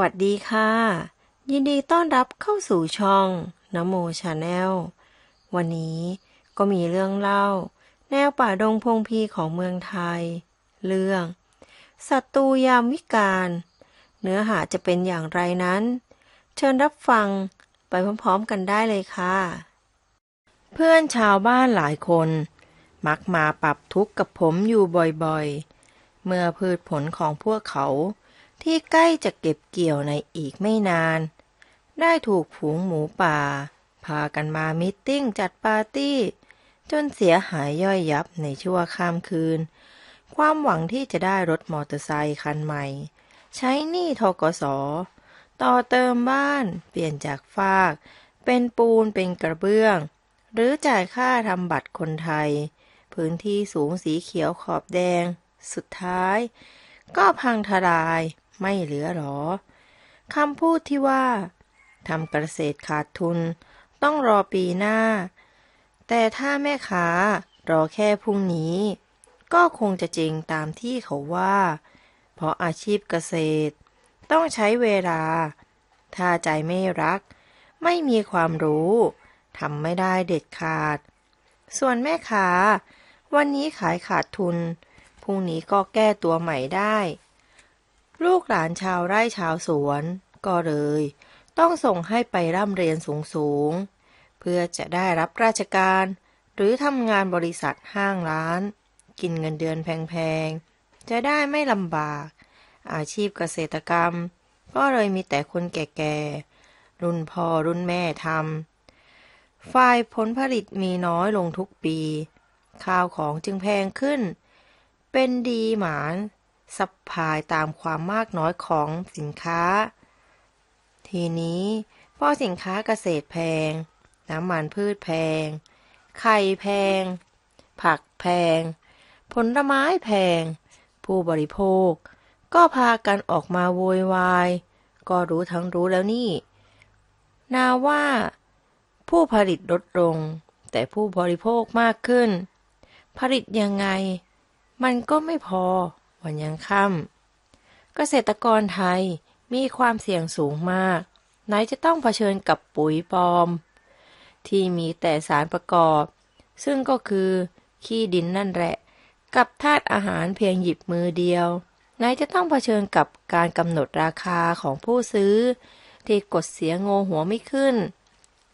วัสดีค่ะ ยินดีต้อนรับเข้าสู่ช่องนโมชาแนลวันนี้ก็มีเรื่องเล่า แนวป่าดงพงพีของเมืองไทย เรื่องศัตรูยามวิกาลเนื้อหาจะเป็นอย่างไรนั้น เชิญรับฟังไปพร้อมๆกันได้เลยค่ะ เพื่อนชาวบ้านหลายคน มักมาปรับทุกข์กับผมอยู่บ่อยๆ เมื่อพืชผลของพวกเขา ที่ใกล้จะเก็บเกี่ยวในอีกไม่นาน ได้ถูกฝูงหมูป่า พากันมามิทติ้งจัดปาร์ตี้ จนเสียหายย่อยยับในชั่วข้ามคืน ความหวังที่จะได้รถมอเตอร์ไซค์คันใหม่ ใช้หนี้ทกสต่อเติมบ้านเปลี่ยนจากฟาก เป็นปูนเป็นกระเบื้อง หรือจ่ายค่าทำบัตรคนไทย พื้นที่สูงสีเขียวขอบแดง สุดท้าย ก็พังทลาย ไม่เหลือหรอคำพูดที่ว่าทำเกษตรขาดทุน ต้องรอปีหน้า แต่ถ้าแม่ค้ารอแค่พรุ่งนี้ ก็คงจะจริงตามที่เขาว่า เพราะอาชีพเกษตร ต้องใช้เวลา ถ้าใจไม่รัก ไม่มีความรู้ทำไม่ได้เด็ดขาด ส่วนแม่ค้าวันนี้ขายขาดทุนพรุ่งนี้ก็แก้ตัวใหม่ได้ ลูกหลานชาวไร่ชาวสวน ก็เลย ต้องส่งให้ไปร่ำเรียนสูงๆเพื่อจะได้รับราชการ หรือทำงานบริษัทห้างร้าน กินเงินเดือนแพงๆ จะได้ไม่ลำบาก อาชีพเกษตรกรรม ก็เลยมีแต่คนแก่ๆ รุ่นพ่อรุ่นแม่ทำฝ่ายผลผลิตมีน้อยลงทุกปี ข้าวของจึงแพงขึ้น เป็นดีหมาน สับพลายตามความมากน้อยของสินค้า ทีนี้พอสินค้าเกษตรแพง น้ำมันพืชแพง ไข่แพง ผักแพง ผลไม้แพง ผู้บริโภค ก็พากันออกมาโวยวาย ก็รู้ทั้งรู้แล้วนี่ นาว่า ผู้ผลิตลดลง แต่ผู้บริโภคมากขึ้น ผลิตยังไง มันก็ไม่พอ วันยังค่ำเกษตรกรไทยมีความเสี่ยงสูงมาก ไหนจะต้องเผชิญกับปุ๋ยปลอม ที่มีแต่สารประกอบ ซึ่งก็คือขี้ดินนั่นแหละ กับธาตุอาหารเพียงหยิบมือเดียว ไหนจะต้องเผชิญกับการกำหนดราคาของผู้ซื้อ ที่กดเสียงโงหัวไม่ขึ้น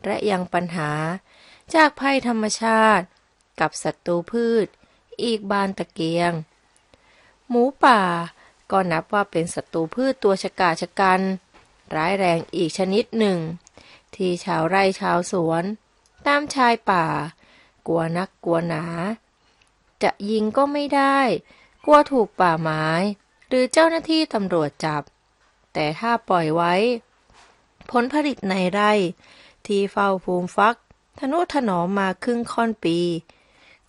และยังปัญหา จากภัยธรรมชาติ กับศัตรูพืช อีกบานตะเกียง หมูป่า ก็นับว่าเป็นศัตรูพืชตัวชะกาชะกัน ร้ายแรงอีกชนิดหนึ่ง ที่ชาวไร่ชาวสวน ตามชายป่า กลัวนักกลัวหนา จะยิงก็ไม่ได้ กลัวถูกป่าไม้ หรือเจ้าหน้าที่ตำรวจจับ แต่ถ้าปล่อยไว้ ผลผลิตในไร่ ที่เฝ้าภูมิฟัก ทนุถนอมมาครึ่งค่อนปี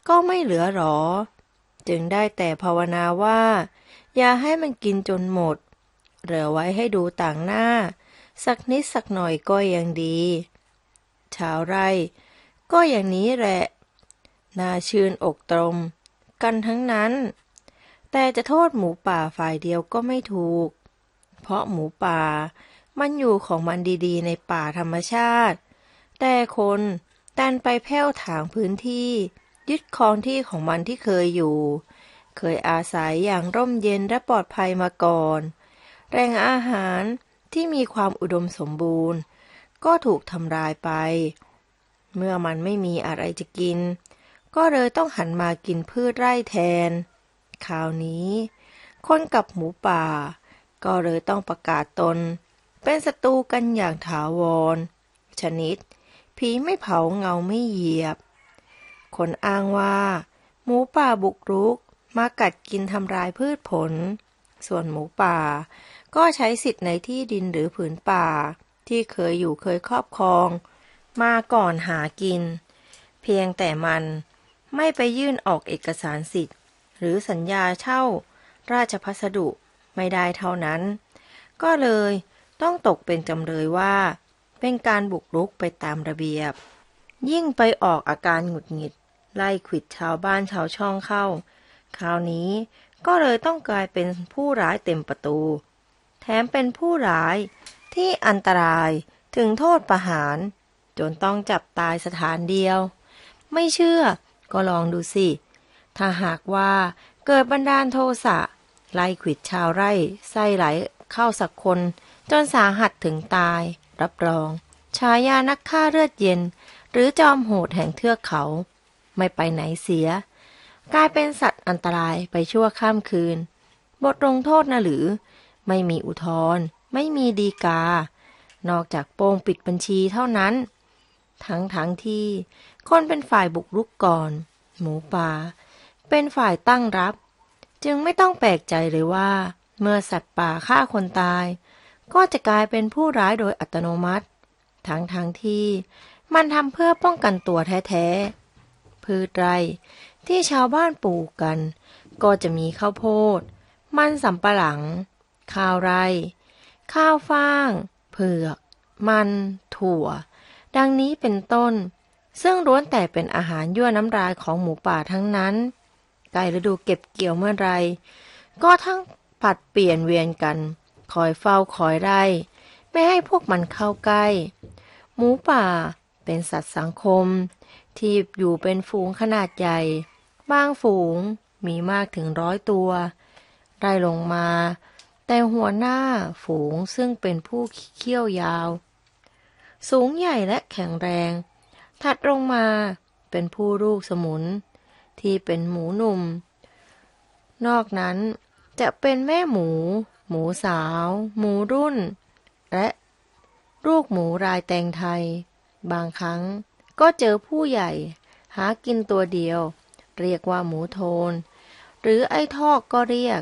ก็ไม่เหลือหรอ จึงได้แต่ภาวนาว่า อย่าให้มันกินจนหมด เหลือไว้ให้ดูต่างหน้า สักนิดสักหน่อยก็ยังดีชาวไร่ ก็อย่างนี้แหละน่าชื่นอกตรม กันทั้งนั้น แต่จะโทษหมูป่าฝ่ายเดียวก็ไม่ถูก เพราะหมูป่ามันอยู่ของมันดีๆ ในป่าธรรมชาติ แต่คนดันไปแผ้วถางพื้นที่ ยึดครองที่ของมันที่เคยอยู่ เคยอาศัยอย่างร่มเย็นและปลอดภัยมาก่อน แรงอาหารที่มีความอุดมสมบูรณ์ ก็ถูกทำลายไป เมื่อมันไม่มีอะไรจะกิน ก็เลยต้องหันมากินพืชไร่แทน คราวนี้ คนกับหมูป่า ก็เลยต้องประกาศตน เป็นศัตรูกันอย่างถาวร ชนิด ผีไม่เผาเงาไม่เหยียบ คนอ้างว่า หมูป่าบุกรุกมากัดกินทำลายพืชผล ส่วนหมูป่า ก็ใช้สิทธิ์ในที่ดินหรือผืนป่า ที่เคยอยู่เคยครอบครอง มาก่อนหากิน เพียงแต่มันไม่ไปยื่นออกเอกสารสิทธิ์ หรือสัญญาเช่า ราชพัสดุไม่ได้เท่านั้น ก็เลยต้องตกเป็นจำเลยว่า เป็นการบุกรุกไปตามระเบียบ ยิ่งไปออกอาการหงุดหงิด ไล่ขิดชาวบ้านชาวช่องเข้า คราวนี้ก็เลยต้องกลายเป็นผู้ร้ายเต็มประตู แถมเป็นผู้ร้ายที่อันตรายถึงโทษประหาร จนต้องจับตายสถานเดียว ไม่เชื่อก็ลองดูสิ ถ้าหากว่าเกิดบันดาลโทสะไล่ขิดชาวไร่ไส้ไหลเข้าสักคน จนสาหัสถึงตาย รับรอง ชายานักฆ่าเลือดเย็น หรือจอมโหดแห่งเทือกเขา ไม่ไปไหนเสีย กลายเป็นสัตว์อันตรายไปชั่วข้ามคืน บทลงโทษนะหรือ ไม่มีอุทธรณ์ไม่มีดีกา นอกจากโป้งปิดบัญชีเท่านั้น ทั้งทั้งที่ คนเป็นฝ่ายบุกรุกก่อน หมูป่า เป็นฝ่ายตั้งรับ จึงไม่ต้องแปลกใจเลยว่า เมื่อสัตว์ป่าฆ่าคนตาย ก็จะกลายเป็นผู้ร้ายโดยอัตโนมัติ ทั้งทั้งที่มันทำเพื่อป้องกันตัวแท้ๆ พืชไร่ ที่ชาวบ้านปลูกกัน ก็จะมีข้าวโพด มันสำปะหลัง ข้าวไร่ ข้าวฟ่าง เผือก มัน ถั่ว ดังนี้เป็นต้น ซึ่งล้วนแต่เป็นอาหารยั่วน้ำลายของหมูป่าทั้งนั้น ใกล้ฤดูเก็บเกี่ยวเมื่อไร ก็ทั้งผัดเปลี่ยนเวียนกัน คอยเฝ้าคอยไล่ไม่ให้พวกมันเข้าใกล้ หมูป่าเป็นสัตว์สังคม ที่อยู่เป็นฝูงขนาดใหญ่ บางฝูงมีมากถึงร้อยตัวไล่ลงมา แต่หัวหน้าฝูงซึ่งเป็นผู้เขี้ยวยาว สูงใหญ่และแข็งแรง ถัดลงมาเป็นผู้ลูกสมุน ที่เป็นหมูหนุ่ม นอกนั้นจะเป็นแม่หมู หมูสาว หมูรุ่น และลูกหมูรายแตงไทย บางครั้ง ก็เจอผู้ใหญ่ หากินตัวเดียว เรียกว่าหมูโทน หรือไอ้ทอกก็เรียก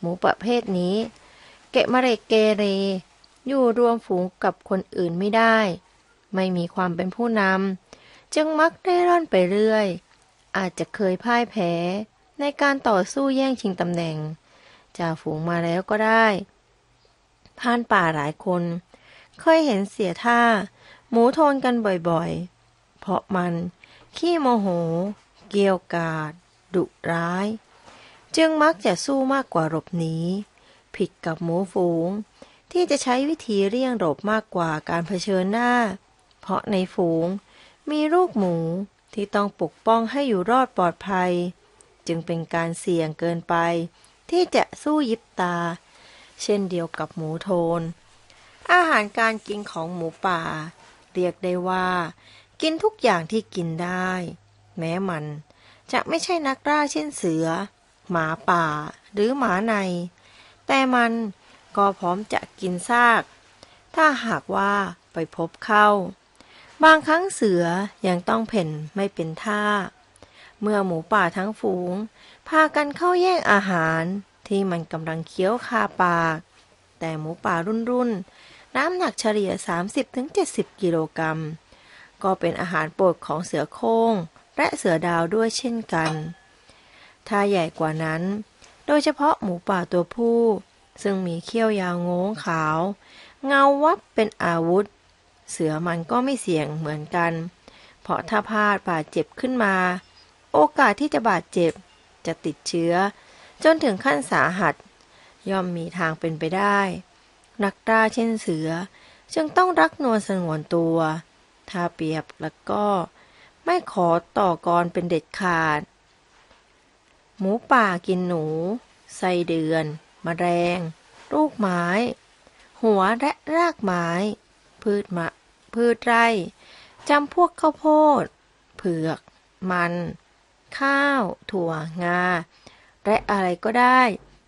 หมูประเภทนี้ เกะมะเรกเกเร อยู่รวมฝูงกับคนอื่นไม่ได้ ไม่มีความเป็นผู้นำจึงมักได้ร่อนไปเรื่อย อาจจะเคยพ่ายแพ้ ในการต่อสู้แย่งชิงตำแหน่งจากฝูงมาแล้วก็ได้ผ่านป่าหลายคน เคยเห็นเสียท่า หมูโทนกันบ่อยๆ ราะมัน ขี้โมโห เกียวกาดดุร้าย จึงมักจะสู้มากกว่าหลบหนี ผิดกับหมูฝูง ที่จะใช้วิธีเลี่ยงหลบมากกว่าการเผชิญหน้า เพราะในฝูงมีลูกหมูที่ต้องปกป้องให้อยู่รอดปลอดภัย จึงเป็นการเสี่ยงเกินไป ที่จะสู้ยิบตา เช่นเดียวกับหมูโทน อาหารการกินของหมูป่า เรียกได้ว่า กินทุกอย่างที่กินได้ แม้มันจะไม่ใช่นักล่าเช่นเสือ หมาป่าหรือหมาใน แต่มันก็พร้อมจะกินซาก ถ้าหากว่าไปพบเข้า บางครั้งเสือยังต้องเพ่นไม่เป็นท่า เมื่อหมูป่าทั้งฝูง พากันเข้าแย่งอาหารที่มันกำลังเคี้ยวคาปาก แต่หมูป่ารุ่นรุ่นน้ำหนักเฉลี่ย 30-70 กิโลกรัม ก็เป็นอาหารโปรดของเสือโคร่งและเสือดาวด้วยเช่นกัน ถ้าใหญ่กว่านั้น โดยเฉพาะหมูป่าตัวผู้ ซึ่งมีเขี้ยวยาวงงขาว เงาวับเป็นอาวุธ เสือมันก็ไม่เสี่ยงเหมือนกัน เพราะถ้าพลาดบาดเจ็บขึ้นมา โอกาสที่จะบาดเจ็บ จะติดเชื้อ จนถึงขั้นสาหัส ย่อมมีทางเป็นไปได้ นักล่าเช่นเสือจึงต้องรักนวลสงวนตัว ถ้าเปรียบแล้วก็ ไม่ขอต่อกรเป็นเด็ดขาด หมูป่ากินหนู ไส้เดือนมแมลง ลูกไม้ หัวและรากไม้ พืชมะ พืชไร่จำพวกข้าวโพด เผือก มัน ข้าว ถั่ว งา และอะไรก็ได้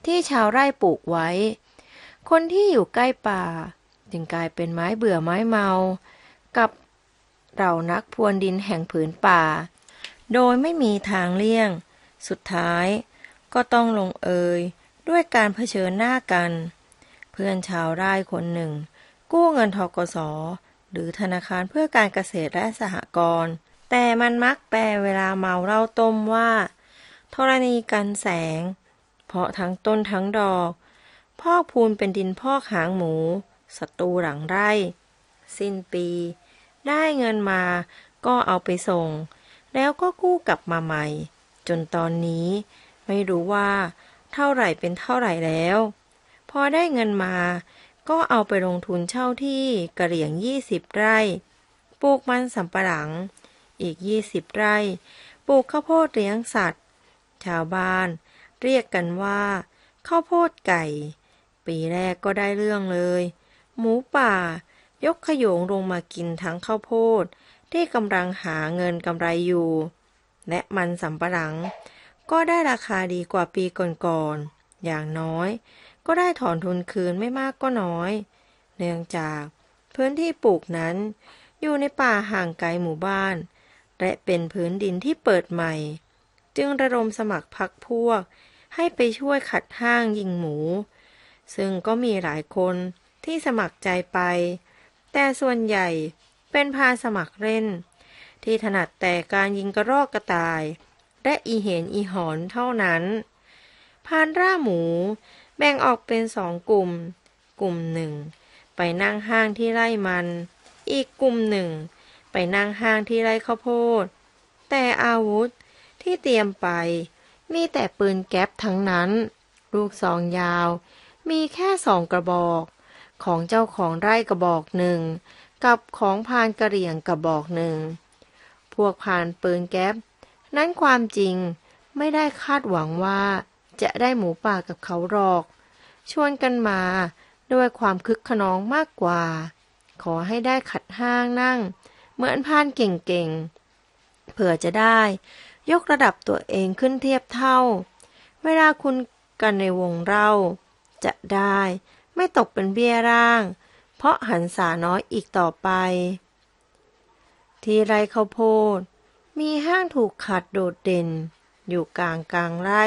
ที่ชาวไร่ปลูกไว้ คนที่อยู่ใกล้ป่า จึงกลายเป็นไม้เบื่อไม้เมา กับ เรานักพรวนดินแห่งผืนป่า โดยไม่มีทางเลี่ยง สุดท้ายก็ต้องลงเอยด้วยการเผชิญหน้ากัน เพื่อนชาวไร่คนหนึ่ง กู้เงินทกสหรือธนาคารเพื่อการเกษตรและสหกรณ์แต่มันมักแปลเวลาเมาเหล้าต้มว่าธรณีกันแสง เพราะทั้งต้นทั้งดอก พอกพูนเป็นดินพอกหางหมูศัตรูหลังไร่ สิ้นปี ได้เงินมา ก็เอาไปส่ง แล้วก็กู้กลับมาใหม่ จนตอนนี้ ไม่รู้ว่า เท่าไหร่เป็นเท่าไหร่แล้ว พอได้เงินมา ก็เอาไปลงทุนเช่าที่กระเหลี่ยง 20 ไร่ ปลูกมันสำปะหลัง อีก 20 ไร่ ปลูกข้าวโพดเลี้ยงสัตว์ ชาวบ้าน เรียกกันว่าข้าวโพดไก่ ปีแรกก็ได้เรื่องเลย หมูป่า ยกขโยงลงมากินทั้งข้าวโพด ที่กำลังหาเงินกำไรอยู่ และมันสำปะหลัง ก็ได้ราคาดีกว่าปีก่อนๆอย่างน้อย ก็ได้ถอนทุนคืนไม่มากก็น้อย เนื่องจากพื้นที่ปลูกนั้น อยู่ในป่าห่างไกลหมู่บ้าน และเป็นพื้นดินที่เปิดใหม่ จึงระดมสมัครพักพวก ให้ไปช่วยขัดห้างยิงหมู ซึ่งก็มีหลายคนที่สมัครใจไป แต่ส่วนใหญ่เป็นพาสมัครเล่น ที่ถนัดแต่การยิงกระรอกกระต่าย และอีเห็นอีหอนเท่านั้นพานร่าหมูแบ่งออกเป็นสองกลุ่ม กลุ่มหนึ่งไปนั่งห้างที่ไร่มัน อีกกลุ่มหนึ่ง ไปนั่งห้างที่ไร่ข้าวโพด แต่อาวุธที่เตรียมไป มีแต่ปืนแก๊ปทั้งนั้น ลูกซองยาว มีแค่สองกระบอก ของเจ้าของไร่กระบอกหนึ่ง กับของพานกระเหรี่ยงกระบอกหนึ่ง พวกพานปืนแก๊ปนั้นความจริงไม่ได้คาดหวังว่าจะได้หมูป่ากับเขาหรอก ชวนกันมาด้วยความคึกขนองมากกว่า ขอให้ได้ขัดห้างนั่ง เหมือนพานเก่งๆ เผื่อจะได้ ยกระดับตัวเองขึ้นเทียบเท่า เวลาคุณกันในวงเราจะได้ ไม่ตกเป็นเบี้ยร่าง เพราะหันษาน้อยอีกต่อไป ที่ไรข้าวโพด มีห้างถูกขัดโดดเด่น อยู่กลางกลางไร่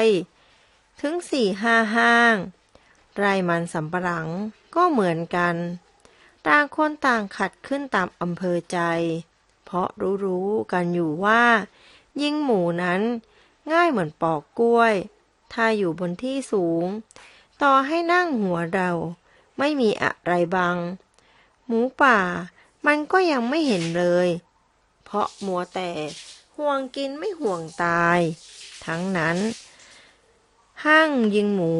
ถึงสี่ห้าห้าง ไร่มันสำปะหลังก็เหมือนกัน ต่างคนต่างขัดขึ้นตามอำเภอใจ เพราะรู้ๆกันอยู่ว่า ยิ่งหมูนั้นง่ายเหมือนปอกกล้วย ถ้าอยู่บนที่สูง ต่อให้นั่งหัวเรา ไม่มีอะไรบัง หมูป่า มันก็ยังไม่เห็นเลย เพราะมัวแต่ห่วงกินไม่ห่วงตาย ทั้งนั้น ห้างยิงหมู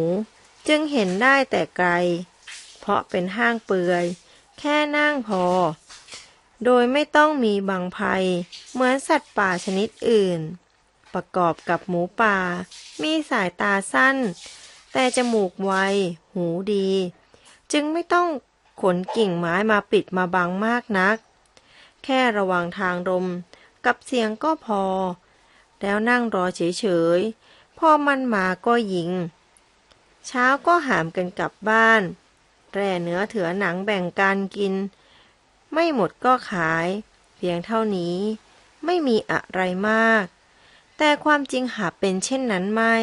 จึงเห็นได้แต่ไกล เพราะเป็นห้างเปื่อย แค่นั่งพอ โดยไม่ต้องมีบังภัย เหมือนสัตว์ป่าชนิดอื่น ประกอบกับหมูป่า มีสายตาสั้น แต่จมูกไว หูดี จึงไม่ต้องขนกิ่งไม้มาปิดมาบังมากนัก แค่ระวังทางลมกับเสียงก็พอ แล้วนั่งรอเฉยๆ พอมันมาก็ยิง เช้าก็หามกันกลับบ้าน แร่เนื้อเถือหนังแบ่งกันกิน ไม่หมดก็ขาย เพียงเท่านี้ไม่มีอะไรมาก แต่ความจริงหาเป็นเช่นนั้นไม่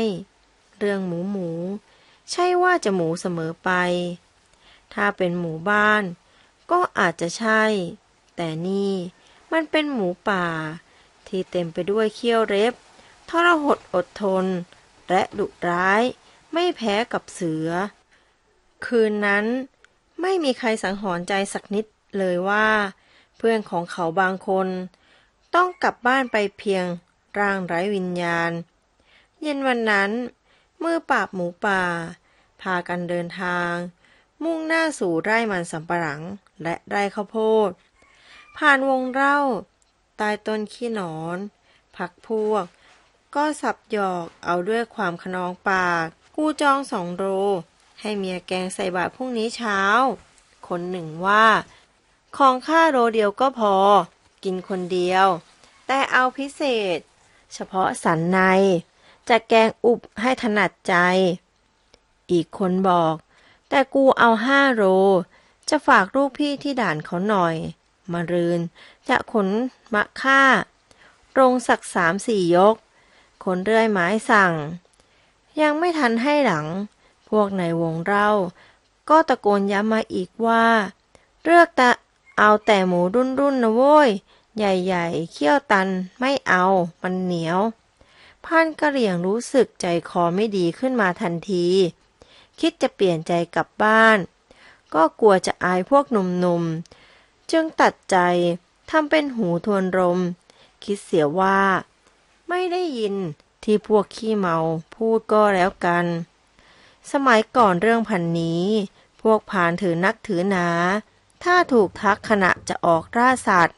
เรื่องหมูหมู ใช่ว่าจะหมูเสมอไป ถ้าเป็นหมูบ้าน ก็อาจจะใช่ แต่นี่มันเป็นหมูป่า ที่เต็มไปด้วยเขี้ยวเร็บทรหดอดทน และดุร้าย ไม่แพ้กับเสือ คืนนั้นไม่มีใครสังหรณ์ใจสักนิดเลยว่า เพื่อนของเขาบางคน ต้องกลับบ้านไปเพียงร่างไร้วิญญาณ เย็นวันนั้นมือปราบหมูป่า พากันเดินทาง มุ่งหน้าสู่ไร่มันสำปะหลัง และไร่ข้าวโพด ผ่านวงเล่าใต้ต้นขี้หนอน พักพวก ก็สับหยอกเอาด้วยความขนองปาก กูจองสองโร ให้เมียแกงใส่บาตรพรุ่งนี้เช้า คนหนึ่งว่า ของข้าโรเดียวก็พอ กินคนเดียว แต่เอาพิเศษ เฉพาะสันใน จะแกงอุบให้ถนัดใจ อีกคนบอก แต่กูเอาห้าโรจะฝากลูกพี่ที่ด่านเขาหน่อย มารืน จะขนมะค่าโรงสักสามสี่ยกคนเรื่อยไม้สั่ง ยังไม่ทันให้หลัง พวกในวงเล่าก็ตะโกนย้ำมาอีกว่า เลือกแต่เอาแต่หมูรุ่นรุ่นนะโว้ย ใหญ่ๆเขี้ยวตันไม่เอา มันเหนียว พันกระเหลี่ยงรู้สึกใจคอไม่ดีขึ้นมาทันที คิดจะเปลี่ยนใจกลับบ้าน ก็กลัวจะอายพวกหนุ่มๆ จึงตัดใจทำเป็นหูทวนลมคิดเสียว่า ไม่ได้ยินที่พวกขี้เมาพูดก็แล้วกัน สมัยก่อนเรื่องพันนี้ พวกพรานถือนักถือหนา ถ้าถูกทักขณะจะออกล่าสัตว์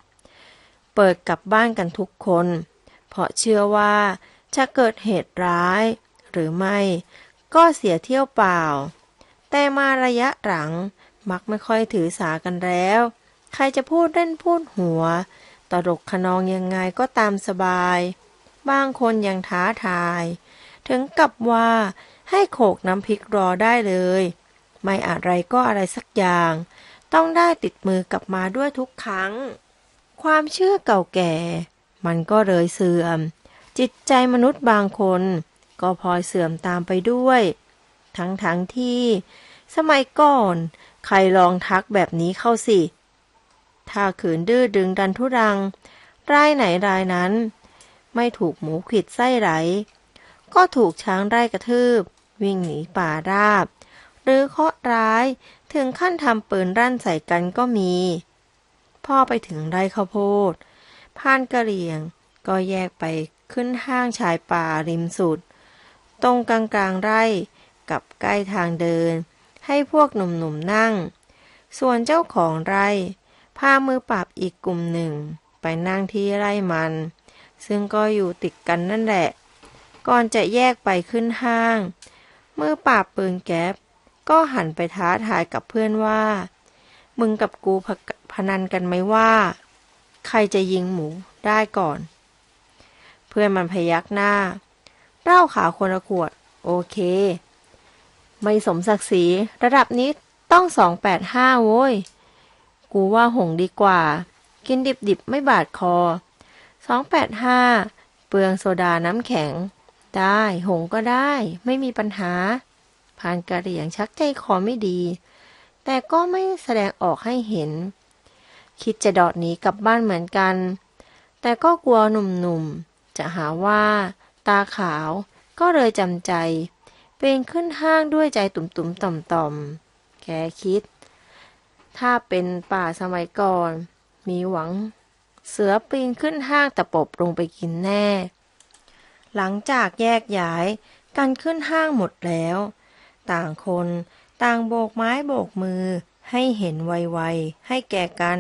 เปิดกลับบ้านกันทุกคน เพราะเชื่อว่าจะเกิดเหตุร้าย หรือไม่ ก็เสียเที่ยวเปล่า แต่มาระยะหลัง มักไม่ค่อยถือสากันแล้ว ใครจะพูดเล่นพูดหัว ตลกขนองยังไงก็ตามสบาย บางคนยังท้าทาย ถึงกับว่าให้โขกน้ำพริกรอได้เลย ไม่อะไรก็อะไรสักอย่าง ต้องได้ติดมือกลับมาด้วยทุกครั้ง ความเชื่อเก่าแก่ มันก็เลยเสื่อม จิตใจมนุษย์บางคน ก็พลอยเสื่อมตามไปด้วย ทั้งทั้งที่ สมัยก่อน ใครลองทักแบบนี้เข้าสิ ถ้าขืนดื้อดึงดันทุรัง รายไหนรายนั้น ไม่ถูกหมูขิดไส้ไหล ก็ถูกช้างไร่กระทืบ วิ่งหนีป่าราบ หรือเคาะร้ายถึงขั้นทำปืนรั่นใส่กันก็มี พ่อไปถึงไร่ข้าวโพดพานกระเหลี่ยงก็แยกไปขึ้นห้างชายป่าริมสุด ตรงกลางกลางไร่กับใกล้ทางเดิน ให้พวกหนุ่มๆนั่ง ส่วนเจ้าของไร่ พามือปราบอีกกลุ่มหนึ่ง ไปนั่งที่ไร่มัน ซึ่งก็อยู่ติดกันนั่นแหละ ก่อนจะแยกไปขึ้นห้าง มือปราบปืนแก๊ปก็หันไปท้าทายกับเพื่อนว่า มึงกับกูพพนันกันไหมว่า ใครจะยิงหมูได้ก่อน เพื่อนมันพยักหน้า เหล่าขาวคนละขวด โอเค ไม่สมศักดิ์ศรีระดับนี้ต้องสองแปดห้าโว้ย กูว่าหงดีกว่า กินดิบๆ ไม่บาดคอสองแปดห้าเปลืองโซดาน้ำแข็ง ได้หงก็ได้ ไม่มีปัญหาพานกระเหรี่ยงชักใจคอไม่ดี แต่ก็ไม่แสดงออกให้เห็น คิดจะดอดหนีกลับบ้านเหมือนกัน แต่ก็กลัวหนุ่มๆ จะหาว่า ตาขาว ก็เลยจำใจ เป็นขึ้นห้างด้วยใจตุ่มๆต่อมๆแกคิด ถ้าเป็นป่าสมัยก่อน มีหวัง เสือปีนขึ้นห้างตะปบลงไปกินแน่ หลังจากแยกย้ายกันขึ้นห้างหมดแล้ว ต่างคนต่างโบกไม้โบกมือให้เห็นไวๆให้แก่กัน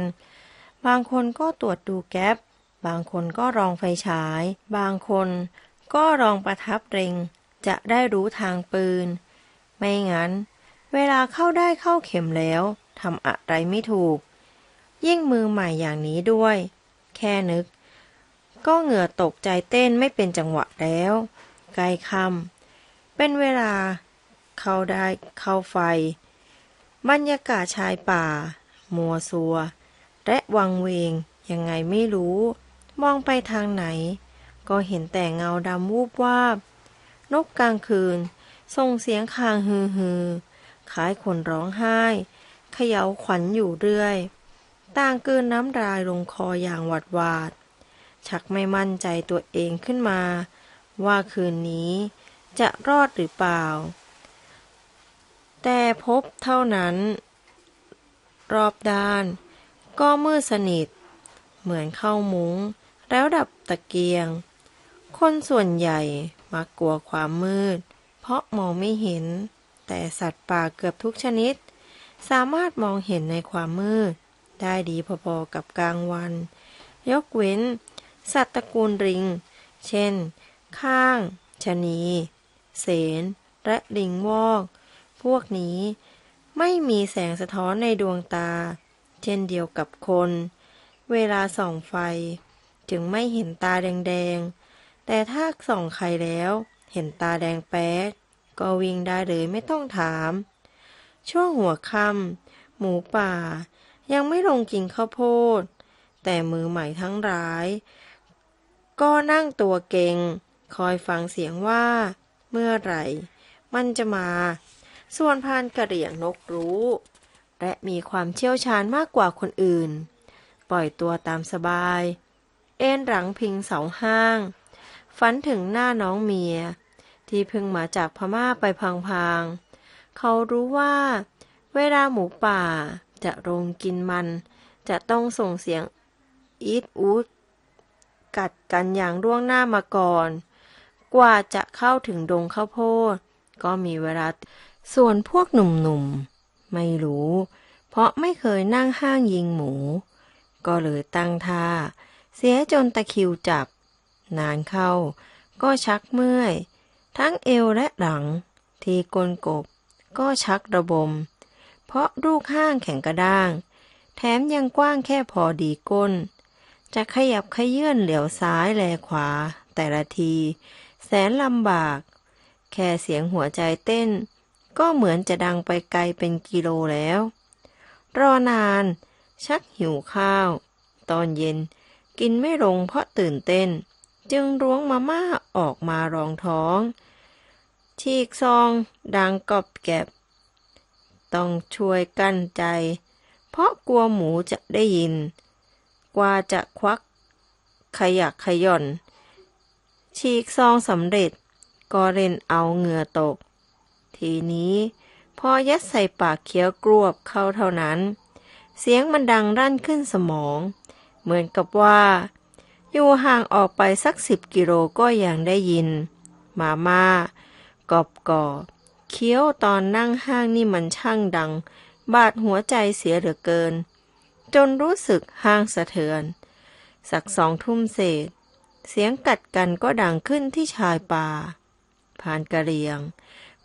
บางคนก็ตรวจดูแก๊ปบางคนก็รองไฟฉาย บางคน ก็รองประทับเร็ง จะได้รู้ทางปืน ไม่งั้น เวลาเข้าได้เข้าเข็มแล้วทำอะไรไม่ถูก ยิ่งมือใหม่อย่างนี้ด้วย แค่นึก ก็เหงื่อตกใจเต้นไม่เป็นจังหวะแล้วใกล้ค่ำเป็นเวลา เข้าได้เข้าไฟ บรรยากาศชายป่า มัวซัว และวังเวงยังไงไม่รู้ มองไปทางไหน ก็เห็นแต่เงาดำวูบวาบ นกกลางคืน ส่งเสียงคางฮือฮือคล้ายคนร้องไห้เขย่าขวัญอยู่เรื่อย ต่างเกินน้ำลายลงคออย่างหวัดหวาด ชักไม่มั่นใจตัวเองขึ้นมา ว่าคืนนี้จะรอดหรือเปล่า แต่พบเท่านั้น รอบด้าน ก็มืดสนิท เหมือนเข้ามุง้งแล้วดับตะเกียง คนส่วนใหญ่มักกลัวความมืด เพราะมองไม่เห็น แต่สัตว์ป่าเกือบทุกชนิด สามารถมองเห็นในความมืด ได้ดีพอๆกับกลางวัน ยกเว้น สัตว์ตระกูลริง เช่น ข้างชะนี เสน และลิงวอก พวกนี้ไม่มีแสงสะท้อนในดวงตา เช่นเดียวกับคน เวลาส่องไฟ จึงไม่เห็นตาแดงๆ แต่ถ้าส่องใครแล้ว เห็นตาแดงแป๊ด ก็วิ่งได้เลยไม่ต้องถาม ช่วงหัวค่ำหมูป่า ยังไม่ลงกินข้าวโพด แต่มือใหม่ทั้งหลาย ก็นั่งตัวเก่ง คอยฟังเสียงว่า เมื่อไหร่ มันจะมา ส่วนพานกระเหรี่ยงนกรู้ และมีความเชี่ยวชาญมากกว่าคนอื่น ปล่อยตัวตามสบาย เอ็นหลังพิงเสาห้าง ฝันถึงหน้าน้องเมีย ที่เพิ่งมาจากพม่าไปพังๆ เขารู้ว่า เวลาหมูป่าจะลงกินมัน จะต้องส่งเสียงอีดอูดกัดกันอย่างร่วงหน้ามาก่อน กว่าจะเข้าถึงดงข้าวโพด ก็มีเวลา ส่วนพวกหนุ่มๆ ไม่รู้ เพราะไม่เคยนั่งห้างยิงหมู ก็เลยตั้งท่า เสียจนตะคิวจับ นานเข้า ก็ชักเมื่อย ทั้งเอวและหลัง ทีกลกบ ก็ชักระบม เพราะลูกห้างแข็งกระด้าง แถมยังกว้างแค่พอดีก้น จะขยับขยื่นเหลียวซ้ายแลขวา แต่ละที แสนลำบาก แค่เสียงหัวใจเต้น ก็เหมือนจะดังไปไกลเป็นกิโลแล้ว รอนานชักหิวข้าว ตอนเย็นกินไม่ลงเพราะตื่นเต้น จึงร้วงมาม่าออกมารองท้อง ฉีกซองดังกรอบแก็บ ต้องช่วยกั้นใจ เพราะกลัวหมูจะได้ยิน กว่าจะควัก ขยักขย่อน ฉีกซองสำเร็จก็เล่นเอาเหงื่อตก ทีนี้พอยัดใส่ปากเคี้ยวกรวบเข้าเท่านั้น เสียงมันดังรั่นขึ้นสมอง เหมือนกับว่า อยู่ห่างออกไปสักสิบกิโลก็ยังได้ยิน มาม่ากรอบกอบเคี้ยวตอนนั่งห้างนี่มันช่างดัง บาดหัวใจเสียเหลือเกิน จนรู้สึกห้างสะเทือน สักสองทุ่มเศษ เสียงกัดกันก็ดังขึ้นที่ชายป่า ผ่านกระเรียง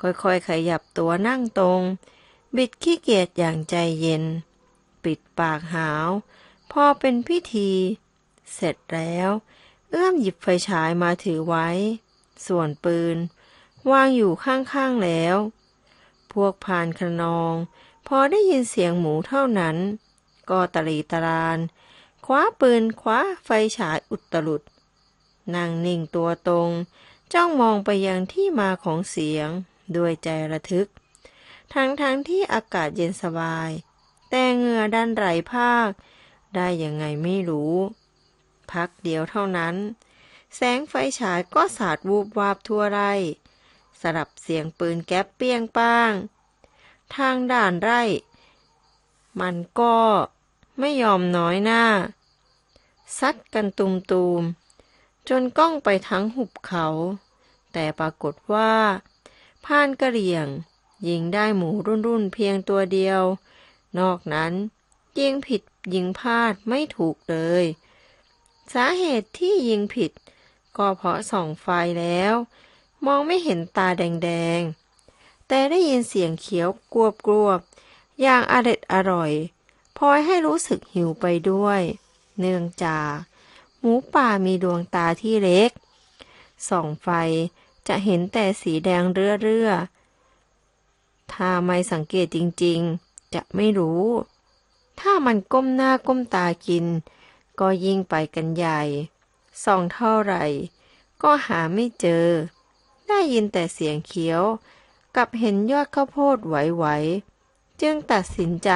ค่อยๆ ขยับตัวนั่งตรง บิดขี้เกียจอย่างใจเย็น ปิดปากหาว พอเป็นพิธี เสร็จแล้ว เอื้อมหยิบไฟฉายมาถือไว้ ส่วนปืน วางอยู่ข้างๆแล้ว พวกพานขนอง พอได้ยินเสียงหมูเท่านั้น ก็ตะลีตะลาน คว้าปืนคว้าไฟฉายอุตลุดนั่งนิ่งตัวตรง จ้องมองไปยังที่มาของเสียง ด้วยใจระทึก ทั้งทั้งที่อากาศเย็นสบาย แต่เหงื่อดันไหลภาค ได้ยังไงไม่รู้ พักเดียวเท่านั้น แสงไฟฉายก็สาดวูบวาบทั่วไร่ สลับเสียงปืนแก๊ปเปี้ยงป้าง ทางด่านไร่ มันก็ไม่ยอมน้อยหน้า ซัดกันตุมตูมๆจนก้องไปทั้งหุบเขา แต่ปรากฏว่าพานกระเหรี่ยง ยิงได้หมูรุ่นๆเพียงตัวเดียว นอกนั้นยิงผิดยิงพลาดไม่ถูกเลย สาเหตุที่ยิงผิด ก็เพราะส่องไฟแล้ว มองไม่เห็นตาแดงๆ แต่ได้ยินเสียงเขียวกรวบกรวบๆอย่างอร็ดอร่อยพลอยให้รู้สึกหิวไปด้วย เนื่องจากหมูป่ามีดวงตาที่เล็ก ส่องไฟจะเห็นแต่สีแดงเรื่อๆ ถ้าไม่สังเกตจริงๆ จะไม่รู้ ถ้ามันก้มหน้าก้มตากิน ก็ยิ่งไปกันใหญ่ ส่องเท่าไหร่ ก็หาไม่เจอ ได้ยินแต่เสียงเขียว กับเห็นยอดข้าวโพดไหวๆ จึงตัดสินใจ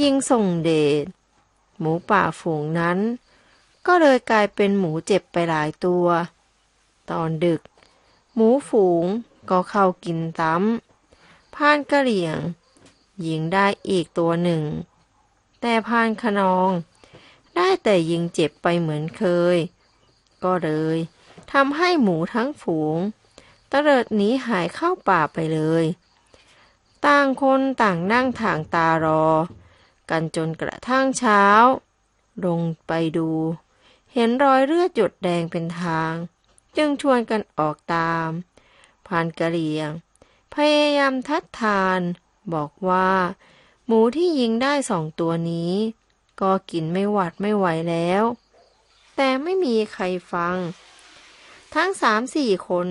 ยิงส่งเดช หมูป่าฝูงนั้น ก็เลยกลายเป็นหมูเจ็บไปหลายตัว ตอนดึก หมูฝูงก็เข้ากินซ้ำพานกระเหลี่ยง ยิงได้อีกตัวหนึ่ง แต่พานขนอง ได้แต่ยิงเจ็บไปเหมือนเคย ก็เลยทำให้หมูทั้งฝูงตะเลิดหนีหายเข้าป่าไปเลย ต่างคนต่างนั่งทางตารอ กันจนกระทั่งเช้า ลงไปดู เห็นรอยเลือดหยดแดงเป็นทาง จึงชวนกันออกตามพานกะเหรียง พยายามทัดทาน บอกว่า หมูที่ยิงได้สองตัวนี้ ก็กินไม่หวัดไม่ไหวแล้ว แต่ไม่มีใครฟัง ทั้งสามสี่คน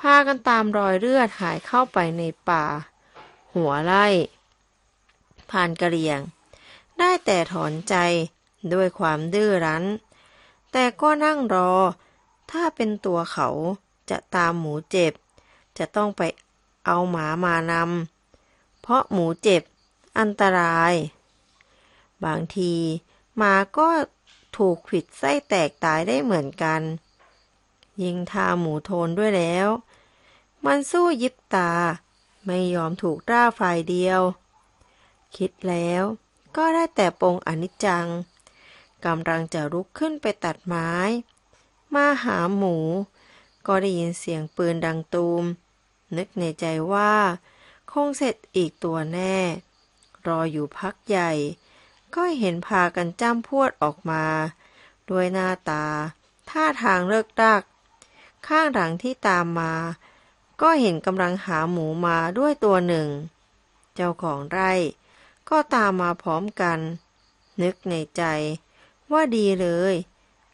พากันตามรอยเลือดหายเข้าไปในป่า หัวไร่พานกระเหรียง ได้แต่ถอนใจด้วยความดื้อรั้น แต่ก็นั่งรอ ถ้าเป็นตัวเขาจะตามหมูเจ็บ จะต้องไปเอาหมามานำเพราะหมูเจ็บอันตราย บางทีหมาก็ถูกขิดไส้แตกตายได้เหมือนกัน ยิงทาหมูโทนด้วยแล้ว มันสู้ยิบตา ไม่ยอมถูกร่าฝ่ายเดียว คิดแล้วก็ได้แต่ปงอนิจจังกำลังจะลุกขึ้นไปตัดไม้ มาหาหมู ก็ได้ยินเสียงปืนดังตูม นึกในใจว่า คงเสร็จอีกตัวแน่ รออยู่พักใหญ่ ก็เห็นพากันจ้ำพวดออกมา ด้วยหน้าตา ท่าทางเลิกดัก ข้างหลังที่ตามมา ก็เห็นกำลังหาหมูมาด้วยตัวหนึ่ง เจ้าของไร่ ก็ตามมาพร้อมกัน นึกในใจว่าดีเลย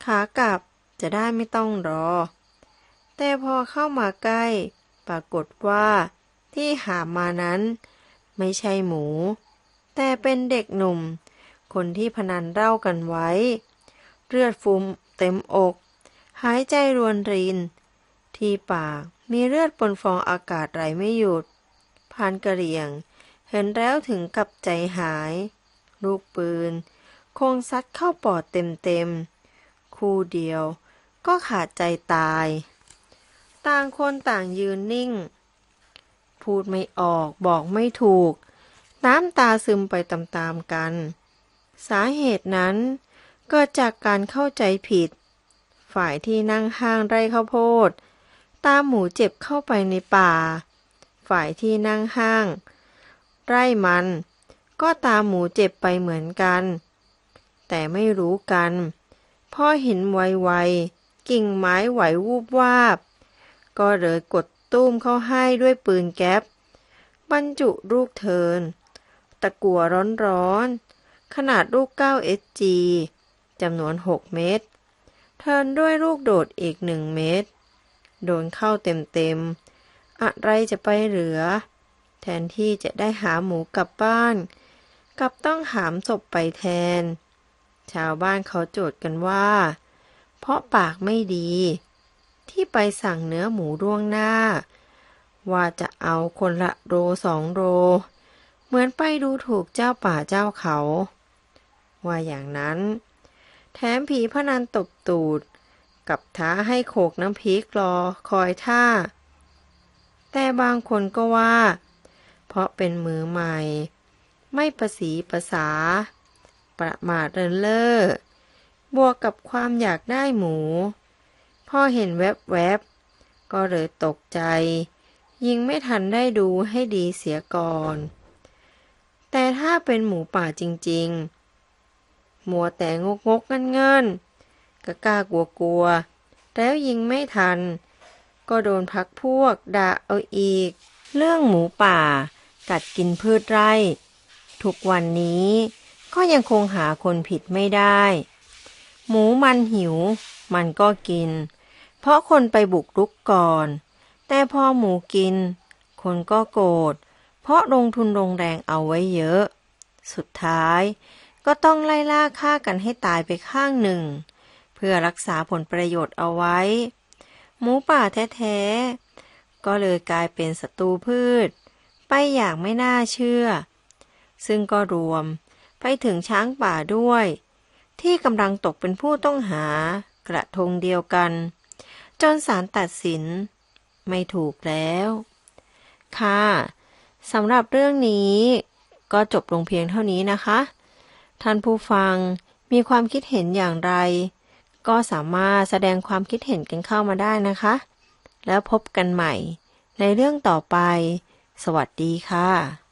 ขากลับจะได้ไม่ต้องรอ แต่พอเข้ามาใกล้ ปรากฏว่าที่หามานั้น ไม่ใช่หมู แต่เป็นเด็กหนุ่ม คนที่พนันเล่ากันไว้ เลือดฟูมเต็มอก หายใจรวนริน ที่ปากมีเลือดปนฟองอากาศไหลไม่หยุดพานกระเหรี่ยง เห็นแล้วถึงกับใจหาย ลูกปืน คงซัดเข้าปอดเต็มๆ คู่เดียวก็ขาดใจตาย ต่างคนต่างยืนนิ่ง พูดไม่ออกบอกไม่ถูก น้ำตาซึมไปตามๆกัน สาเหตุนั้นเกิดจากการเข้าใจผิด ฝ่ายที่นั่งห้างไร่ข้าวโพด ตามหมูเจ็บเข้าไปในป่า ฝ่ายที่นั่งห้าง ไร่มัน ก็ตามหมูเจ็บไปเหมือนกัน แต่ไม่รู้กันพ่อเห็นไวๆกิ่งไม้ไหววูบวาบ ก็เลยกดตุ้มเข้าให้ด้วยปืนแก๊ปบรรจุลูกเทิน ตะกัวร้อนๆ ขนาดลูก 9 SG จำนวน 6 เม็ดเทินด้วยลูกโดดอีกหนึ่งเม็ดโดนเข้าเต็มๆ อะไรจะไปเหลือ แทนที่จะได้หาหมูกลับบ้านกลับต้องหามศพไปแทน ชาวบ้านเขาโจทย์กันว่า เพราะปากไม่ดี ที่ไปสั่งเนื้อหมูร่วงหน้า ว่าจะเอาคนละโรสองโร เหมือนไปดูถูกเจ้าป่าเจ้าเขา ว่าอย่างนั้น แถมผีพนันตบตูด กับท้าให้โขกน้ำพริกรอคอยท่า แต่บางคนก็ว่า เพราะเป็นมือใหม่ ไม่ประสีประสา ประมาทเรินเล่อบวกกับความอยากได้หมูพอเห็นแวบๆ ก็เลยตกใจ ยิงไม่ทันได้ดูให้ดีเสียก่อน แต่ถ้าเป็นหมูป่าจริงๆ มัวแต่งกงกเงินเงินๆกะกล้ากลัวกลัวๆแล้วยิงไม่ทัน ก็โดนพักพวกด่าเอาอีก เรื่องหมูป่า กัดกินพืชไร่ ทุกวันนี้ก็ยังคงหาคนผิดไม่ได้ หมูมันหิว มันก็กิน เพราะคนไปบุกรุกก่อน แต่พอหมูกิน คนก็โกรธเพราะลงทุนลงแรงเอาไว้เยอะ สุดท้าย ก็ต้องไล่ล่าฆ่ากันให้ตายไปข้างหนึ่ง เพื่อรักษาผลประโยชน์เอาไว้ หมูป่าแท้ๆ ก็เลยกลายเป็นศัตรูพืช ไปอย่างไม่น่าเชื่อ ซึ่งก็รวมไปถึงช้างป่าด้วย ที่กำลังตกเป็นผู้ต้องหากระทงเดียวกัน จนศาลตัดสิน ไม่ถูกแล้ว ค่ะสำหรับเรื่องนี้ก็จบลงเพียงเท่านี้นะคะ ท่านผู้ฟังมีความคิดเห็นอย่างไร ก็สามารถแสดงความคิดเห็นกันเข้ามาได้นะคะ แล้วพบกันใหม่ในเรื่องต่อไป สวัสดีค่ะ